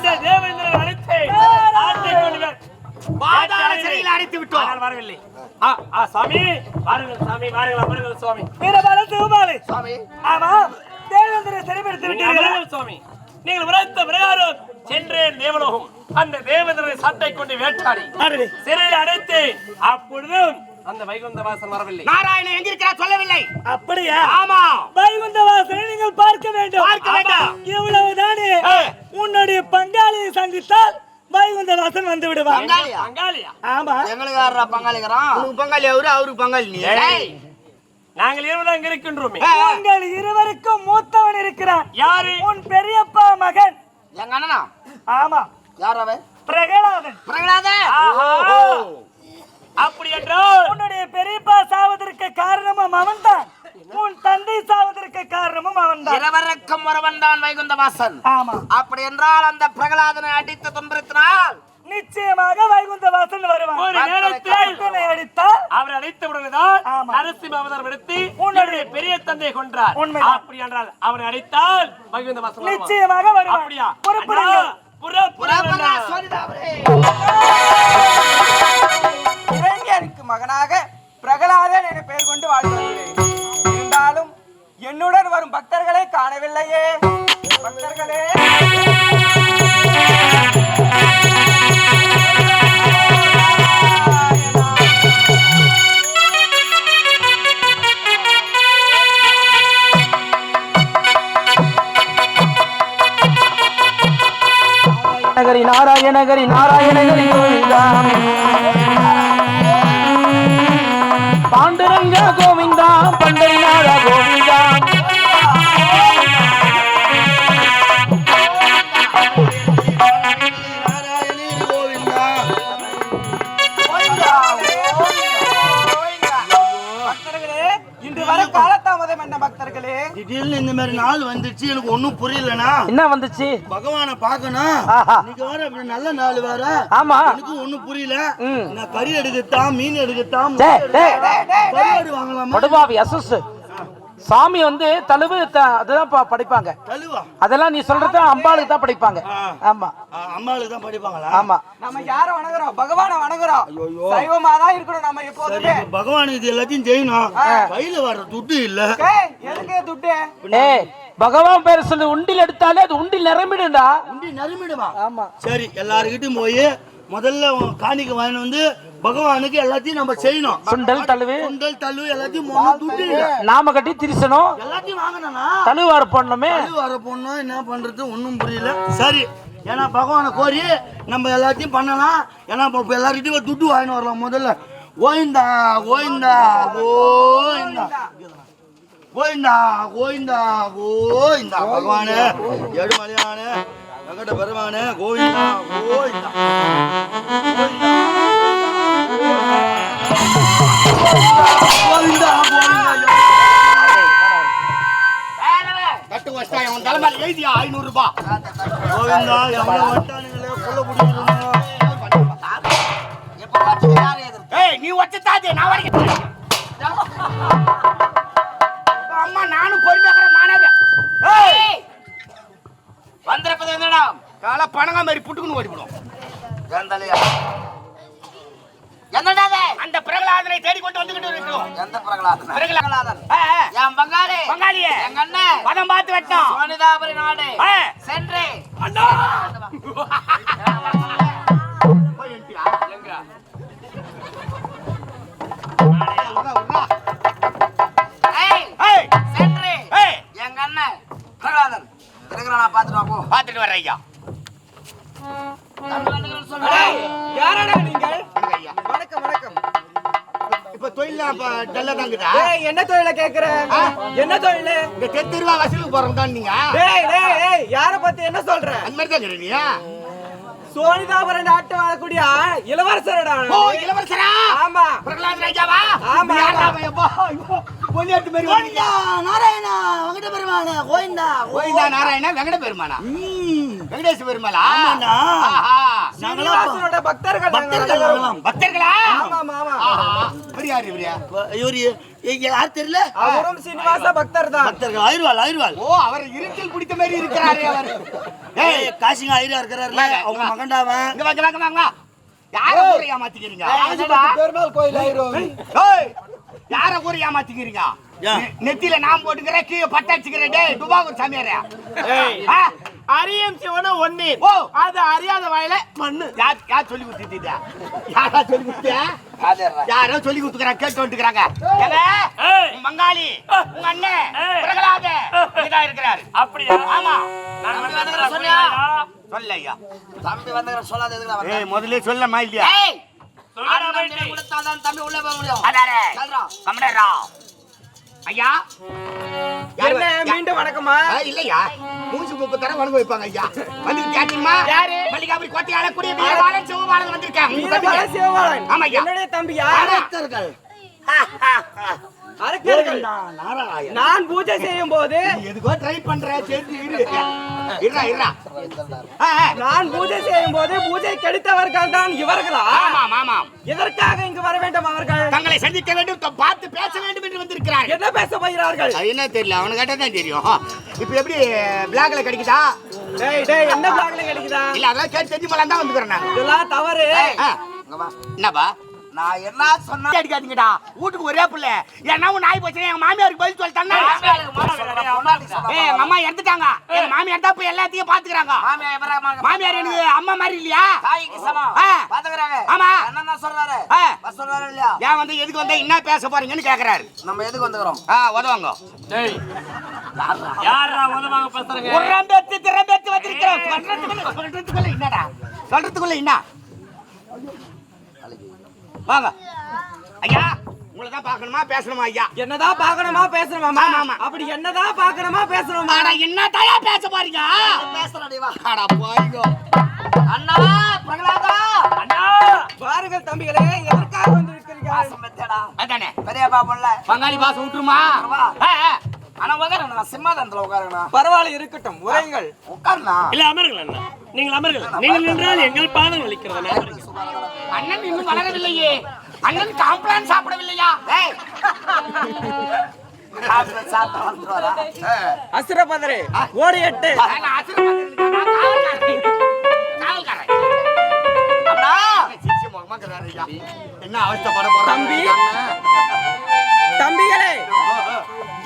அந்த தேவேந்திரன் வே- பாதாள சிறையில் அடைத்து விட்டோம். ஆனால் வரவில்லை. ஆ, ஆ, சாமி வாருங்கள் சாமி வாருங்கள் அமருங்கள் சுவாமி. வீரபால சிவபாலி. சுவாமி. ஆமா தேவேந்திர சிறைப்படுத்தி நீங்கள் விட்டீர்கள்? அமருங்கள் சுவாமி. நீங்கள் உரைத்த பிரகாரம் சென்றேன் தேவலோகம். அந்த தேவேந்திரனை சட்டை கொண்டு வேட்டாடி. சிறையில் அடைத்து அப்பொழுதும் அந்த வைகுந்த வாசன் வரவில்லை. நாராயணன் எங்க இருக்கிறார் சொல்லவில்லை. அப்படியா? ஆமா. வைகுந்த வாசனை நீங்கள் பார்க்க வேண்டும். பார்க்க வேண்டும். இவ்வளவுதானே. உன்னுடைய பங்காளியை சந்தித்தால் வைகுந்த வாசன் வந்து விடுவார் பங்காளியா? பங்காளியா? ஆமா. எங்களுக்கு யாரா பங்காளிக்கிறான் உனக்கு பங்காளி அவரு அவருக்கு பங்காளி நீ. நாங்கள் இருவரும் அங்க இருக்கின்றோமே. உங்கள் இருவருக்கும் மூத்தவன் இருக்கிறான். யாரு? உன் பெரியப்பா மகன். எங்க அண்ணனா? ஆமா. யார் அவன்? பிரகலாதன். பிரகலாத ஆஹா. அப்படி என்றால் உன்னுடைய பெரியப்பா சாவதற்கு காரணமும் அவன்தான். உன் தந்தை சாவதற்கு காரணமும் அவன்தான். இரவரக்கம் ஒருவன் தான் வைகுந்த வாசன் ஆமா. அப்படி என்றால் அந்த பிரகலாதனை அடித்து துன்புறுத்தினால் நிச்சயமாக வைகுந்த வாசன் வருவான். ஒரு நேரத்தில் அடித்தால் அவர் அழைத்த உடனேதான் ஆமா. நரசிம்ம அவதாரம் எடுத்து உன்னுடைய பெரிய தந்தை கொன்றார். உண்மைதான். அப்படி என்றால் அவனை அடித்தால் மகிழ்ந்த வாசம் வருவான். நிச்சயமாக வருவான். அப்படியா? புறப்படுங்கள். அண்ணா, மகனாக பிரகலாதன் என பெயர் கொண்டு வாழ்ந்து வருகிறேன் இருந்தாலும் என்னுடன் வரும் பக்தர்களை காணவில்லையே. பக்தர்களே. நாராயணகரி நாராயணகரி நாராயணகரி கோவிந்தா பாண்டுரங்க கோவிந்தா. பண்டரிநாத கோவிந்தா. பக்தர்களே இன்று வர காலதாமதம் என்ன பக்தர்களே. திடீர்னு இந்த மாதிரி நாள் வந்துச்சு எனக்கு ஒண்ணும் புரியலனா என்ன வந்துச்சு? பகவானை பார்க்கணும். ஆஹா. இன்னைக்கு வேற இப்படி நல்ல நாள் வேற. ஆமா. எனக்கு ஒண்ணும் புரியல. நான் கறி எடுக்கத்தான் மீன் எடுக்கத்தான் டேய், டேய், கருவாடு வாங்கலாமா? அசுசு. சாமி வந்து தழுவு த- அதுதான் ப- படிப்பாங்க. அதெல்லாம் நீ சொல்றது அம்பாளுக்கு தான் படிப்பாங்க. ஆமா. ஆ, அம்மாளுக்கு தான் படிப்பாங்களா? ஆமா. நம்ம யார வணங்குறோம்? பகவான வணங்குறோம். சைவமா தான் இருக்கணும் நம்ம எப்போதுமே. பகவான் இது எல்லாத்தையும் செய்யணும். கையில வர துட்டு இல்ல. எதுக்கு துட்டு? ஏய் பகவான் பேர் சொல்லி உண்டில் எடுத்தாலே அது உண்டில் நிரம்பிடும்டா. உண்டி நறுமிடுமா ஆமா. சரி எல்லாருக்கிட்டும் போய் முதல்ல காணிக்கை வாங்கிட்டு வந்து பகவானுக்கு எல்லாத்தையும் நம்ம செய்யணும். சுண்டல் தழுவு. சுண்டல் தள்ளு எல்லாத்தையும் துட்டு நாம கட்டி திரிசனம் எல்லாத்தையும் வாங்கினா தழுவாறு போடணுமே. அது வர பொண்ணு என்ன பண்றது? ஒன்றும் புரியல. சரி. ஏன்னா பகவானை கோரி நம்ம எல்லாத்தையும் பண்ணலாம். ஏன்னா இப்போ எல்லார்கிட்டயும் துட்டு வாங்கிட்டு வரலாம் முதல்ல. ஓய்ந்தா ஓய்ந்தா ஓய்ந்தா கோயிந்தா கோயிந்தா கோயிந்தா பகவானே எடுமலையானே வெங்கட பெருமானே கோவிந்தா கோவிந்தா எழுதியா ஐநூறு ரூபாய் கோவிந்தா வட்டானுங்களே? ஏய் நீ வச்சுட்டாதே நான் வரைக்கும் அம்மா நானும் பொறுமையாக மாணவ ஏய் வந்திருப்பது என்னடா? கால பணங்க மாதிரி புட்டுக்குன்னு ஓடிவிடும். எந்தலையா? என்னடா? அந்த பிரகலாதனை தேடி கொண்டு வந்துகிட்டு இருக்கிறோம். எந்த பிரகலாதன்? பிரகலாதன். என் பங்காளி. பங்காளியே. எங்க அண்ணன் பதம் பார்த்து வெட்டோம் சோனிதாபுரி நாடு. சென்று. அண்ணா. என்ன தொழில கேக்குற? என்ன தொழில்? இந்த தெருவா வசூலுக்கு போறோம் தான் நீங்க? டேய் டேய் டேய் யார பத்தி என்ன சொல்ற? அந்த மாதிரி தான் இருக்கிறீங்க சோனிதாபுரம் நாட்டு வாழக்கூடிய இளவரசரடா? ஓ இளவரசரா? ஆமா. பிரகலாத் ராஜாவா? ஆமா, பொன்னியாட்டு மாதிரி கோவிந்தா நாராயணா வெங்கட பெருமானே கோவிந்தா கோவிந்தா நாராயணா வெங்கட பெருமானா ம். வெங்கடேச பெருமாளா. நாங்களாம் சீனிவாசனோட பக்தர்கள்? பக்தர்கள் ஆமா ஆமா யாரு இவரு? இவரு இங்க யார் தெரியல? அவரும் சீனிவாச பக்தர் தான். பக்தர்கள் ஆயிரவாள் ஆயிரவாள் ஓ அவர் இருட்டில் பிடித்த மாதிரி இருக்கிறாரே அவர். ஏய் ஏய் காசிங்க ஆயிரா இருக்கிறாருல வாங்க, அவங்க வாங்க. மகண்டாவன் இங்க வாங்க வாங்க வாங்க யார ஊரை ஏமாத்திக்கிறீங்க? பெருமாள் கோயில் ஆயிரும். ஏய், யார ஊரை ஏமாத்திக்கிறீங்க? ஏன்? நெ- நெத்தியில நான் போட்டுக்கிறேன் கீழே பட்டாச்சுக்கிறேன் டேய் துபாகூர் சாமியாரே? அரியம் சிவனும் ஒண்ணு ஓ. அது அறியாத வாயில மண்ணு. யார் யார் சொல்லி கொடுத்துட்டீங்க? யாரா சொல்லி கொடுத்தியா யாரோ சொல்லி கொடுத்துக்கிறாங்க கேட்டு வந்துக்கிறாங்க. ஏய். மங்காளி உங்க அண்ணன். பிரகலாத இருக்கிறாரு. அப்படியா? ஆமா. சொல்லியா? சொன்னியா? சொல்ல ஐயா தம்பி வந்தவங்க சொல்லாத எதுக்கு முதல்ல சொல்லமா இல்லையா. கொடுத்தாதான் தம்பி உள்ள போக முடியும். ஐயா. என்ன மீண்டும் வணக்கமா? இல்லையா? மூச்சு முப்பது தடவை வணங்க வைப்பாங்க ஐயா. வந்து கேட்டீங்களா யாரு? மல்லிகாபுரி கோட்டையால கூடிய வீரபாலன் சிவபாலன் வந்திருக்காங்க. ஆமா ஐயா. என்னுடைய தம்பியா? நான் பூஜை செய்யும் போது எதுக்கோ ட்ரை பண்ற சரி இரு. இருடா. நான் பூஜை செய்யும் போது பூஜை கெடுத்தவர்கள் தான் இவர்களா? ஆமாம் ஆமாம். எதற்காக இங்கு வர வேண்டும் அவர்கள்? தங்களை சந்திக்க வேண்டும் பார்த்து பேச வேண்டும் என்று வந்திருக்கிறார்கள் என்ன பேச போகிறார்கள்? என்ன தெரியல அவனு கேட்டா தான் தெரியும். இப்போ எப்படி பிளாக்ல கிடைக்குதா? டேய் டேய் என்ன பிளாக்ல கிடைக்குதா? இல்ல அதெல்லாம் கேட்டு தெரிஞ்சு போலாம் தான் வந்துக்கிறேன் நான். இதெல்லாம் தவறு. என்னப்பா? நான் என்ன சொன்னா அடிக்காதீங்கடா. வீட்டுக்கு ஒரே பிள்ளை. ஏன்னா உன் நாய் போச்சு எங்க மாமியாருக்கு பதில் சொல்லிட்டாங்க ஏய் எங்க அம்மா இறந்துட்டாங்க. எங்க மாமியார் தான் போய் எல்லாத்தையும் பாத்துக்கிறாங்க. மாமியார் எனக்கு அம்மா மாதிரி இல்லையா? ஆமா. என்ன சொல்றாரு. சொல்றாரு இல்லையா? ஏன் வந்து எதுக்கு வந்தா என்ன பேச போறீங்கன்னு கேக்குறாரு. நம்ம எதுக்கு வந்துக்கிறோம்? ஆ உதவாங்க. டேய். யாரா உதவாங்க பேசுறீங்க? ஒரு ரம்பேத்து திரம்பேத்து வச்சிருக்கிறோம். சொல்றதுக்குள்ள என்னடா சொல்றதுக்குள்ள என்ன வாங்க. ஐயா உங்களை தான் பார்க்கணுமா பேசணுமா ஐயா? என்னதான் பார்க்கணுமா பேசணுமா ஆமா. அப்படி என்னதான் பார்க்கணுமா பேசணுமா? அட பேச போறீங்க? பேசுறடி வா அட போய்ங்க அண்ணா பிரகலாதா. அண்ணா பாருங்கள் தம்பிகளே எதற்காக வந்து இருக்கிறீர்கள் பாசம் மெத்தடா அதானே? பெரியப்பா புள்ள பங்காளி பாசம் விட்டுருமா. ஆனா உட்காருண்ணா சிம்மாதனத்துல பரவாயில்ல இருக்கட்டும். உரையுங்கள். உட்காருண்ணா இல்ல அமருங்கள் அண்ணா. நீங்கள் அமருங்கள். நீங்கள் நின்றால் எங்கள் பாதம் வலிக்கிறது. அண்ணன் இன்னும் வளரவில்லையே. அண்ணன் காம்ப்ளான் சாப்பிடவில்லையா? அசுரபதரே ஓடி எட்டு. என்ன அவஸ்தைப்பட போறாங்க தம்பி. தம்பிகளே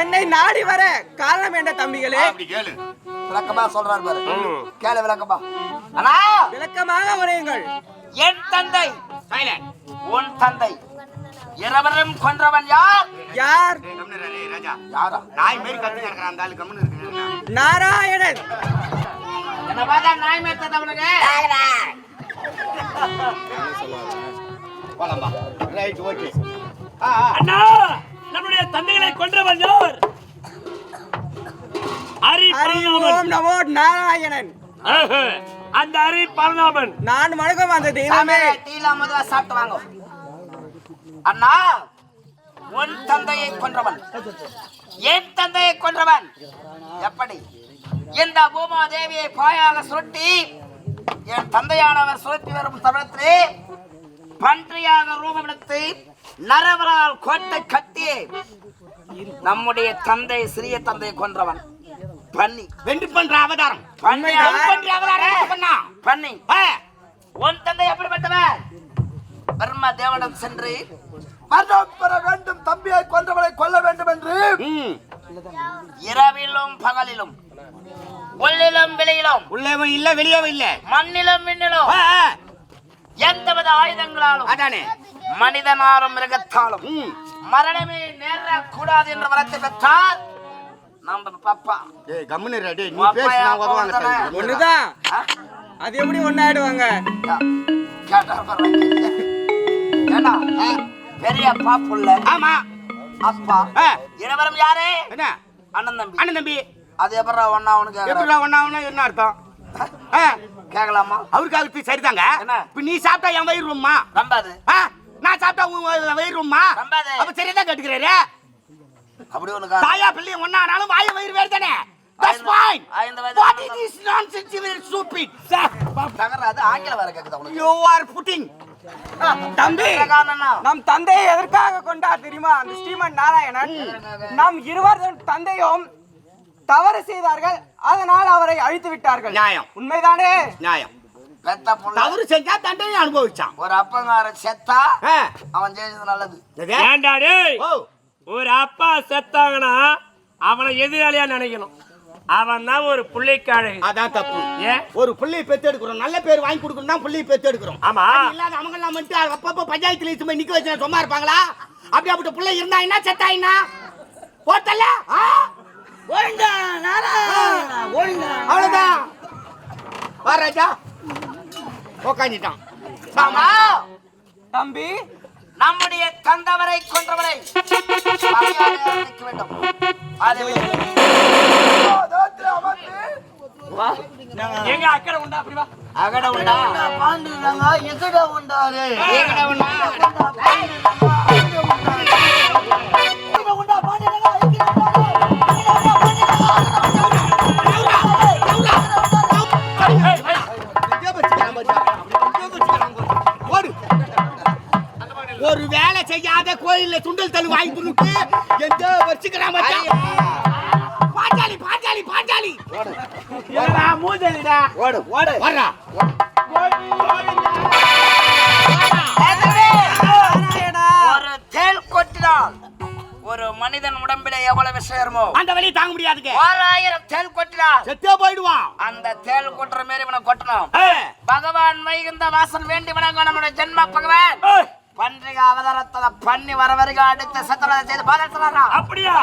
என்னை நாடி வர காரணம் என்ன தம்பிகளே? அப்படி கேளு. விளக்கமா சொல்றாரு பாரு. கேளு விளக்கமா. அண்ணா. விளக்கமாக உரையுங்கள். என் தந்தை. உன் தந்தை. இருவரும் கொன்றவன் யார்? யார்? ராஜா. யாரா? நாய் மாரி கத்து கிடக்குறான் அந்த ஆளு கம்முனு இருக்கு நாராயணன். என்ன பார்த்தா நாய் மேத்தவனுக்கு போலாம்பா ரைட் ஓகே. அண்ணா நம்முடைய தந்தைகளை கொன்றவன் யார்? ஹரி ஓம் நமோ நாராயணன். ஆஹா, அந்த ஹரி பரந்தாமன். நான் வணக்கம் அந்த தெய்வமே. டீலா முதல்ல சாப்பிட்டு வாங்க. அண்ணா உன் தந்தையை கொன்றவன். என் தந்தையை கொன்றவன். எப்படி? இந்த பூமா தேவியை பாயாக சுருட்டி என் தந்தையானவர் சுருட்டி வரும் தருணத்திலே பன்றியாக ரூபமெடுத்து நரவரால் கோட்டை கட்டி நம்முடைய தந்தை சிறிய தந்தையை கொன்றவன். பண்ணி. வென்று பண்ற அவதாரம். பண்ணி பண்ற அவதாரம் பண்ணா? பண்ணி. உன் தந்தை எப்படிப்பட்டவன் பர்ம தேவனிடம் சென்று மரணம் பெற வேண்டும் தம்பியை கொன்றவனை கொல்ல வேண்டும் என்று. ம். இரவிலும் பகலிலும் உள்ளிலும் வெளியிலும் உள்ளேவும் இல்ல வெளியவும் இல்ல. மண்ணிலும் ஆ. எந்தவித ஆயுதங்களாலும் அதானே. மனிதனாரும் மிருகத்தாலும் ம். மரணமே நேரக்கூடாது என்ற வரத்தை பெற்றால் நம்ம பாப்பா. டேய் கம்முனு இரு, டேய் நீ பேசி நான். தம்பி. ஒண்ணுதான்? அது எப்படி ஒன்னாயிடுவாங்க கேட்டா பரவாயில்ல. ஏண்டா? ஆ. பெரியப்பா புள்ள. ஆமா. அப்பா. ஆ. இருவரும் யாரு? என்ன? அண்ணன் தம்பி. அண்ணன் தம்பி. அது எப்படா ஒன்னா அவனுக்கு எப்படிடா ஒண்ணாவுன்னா என்ன அர்த்தம்? ஆ, கேட்கலாமா? அவருக்கு அது சரிதாங்க? என்ன? இப்ப நீ சாப்பிட்டா என் வயிறு ரொம்பமா? நம்பாது ஆ, நான் சாப்பிட்டா உன் வயிறு ரொம்பமா? நம்பாது. அப்ப சரியா தான் கேட்டுக்கிறாரு? அப்படி ஒண்ணு காரணம். தாயா பிள்ளையும் ஒன்னானாலும் வாய் வயிறு வேறு தானே That's fine. What is this nonsense you are stupid? Sir, தகராது ஆங்கிலம் வேற கேக்குது உனக்கு You are putting. தம்பி? நம் தந்தையை எதற்காக கொண்டார் தெரியுமா அந்த ஸ்ரீமன் நாராயணன் நம் இருவரும் தந்தையும் தவறு செய்தார்கள் அதனால் அவரை அழித்து விட்டார்கள் நியாயம். உண்மைதானே நியாயம் பெத்த புள்ள தவறு செஞ்சா தண்டனை அனுபவிச்சான் ஒரு அப்பங்கார செத்தா. அவன் ஜெயிச்சது நல்லது ஒரு அப்பா செத்தாங்கன்னா அவனை எதிராளியா நினைக்கணும். அவன் தான் ஒரு புள்ளைக்காழு அதான் தப்பு. ஏன் ஒரு பிள்ளையை பெத்து எடுக்கிறோம் நல்ல பேர் வாங்கி கொடுக்கணும். தான் பிள்ளையை பெத்து எடுக்கிறோம் ஆமா. அது இல்லாத அவங்க எல்லாம் வந்துட்டு அப்பப்போ பஞ்சாயத்துல சும்மா நிக்க வச்சு சும்மா இருப்பாங்களா? அப்படி அப்படி பிள்ளை இருந்தா என்ன? செத்தா என்ன? போட்டல ஒழுங்கா ஒழுங்கா. அவ்வளவுதான். வா ராஜா. உக்காந்துட்டான். ஆமா தம்பி நம்முடைய தந்தவரை கொன்றவரை வேண்டும். அது எங்க அக்கறை உண்டா? அப்படி வா. அகட உண்டா? பாண்டுறாங்க எகட உண்டாரு ஏங்கடா ஒண்ணா? செய்யாத கோயில்ல சுண்டல் தள்ளு வாங்கி கொடுத்து எங்க வச்சுக்கிறான் பாத்தியா? பாஞ்சாலி பாஞ்சாலி பாஞ்சாலி. மூதலிடா ஓடு. ஓடு. வர்றா ஒரு தேள் கொட்டினால் ஒரு மனிதன் உடம்பில எவ்வளவு சேருமோ? அந்த வழியை தாங்க முடியாதுங்க. ஓராயிரம் தேள் கொட்டினால் செத்தே போயிடுவான். அந்த தேள் கொட்டுற மாரி இவனை கொட்டணும். பகவான் வைகுந்த வாசன் வேண்டி வணங்க நம்முடைய ஜென்ம பகவான். பன்றிக அவதாரத்தை பண்ணி வர வரைக்கும் அடுத்த சத்திரத்தை செய்து பாதம் அப்படியா?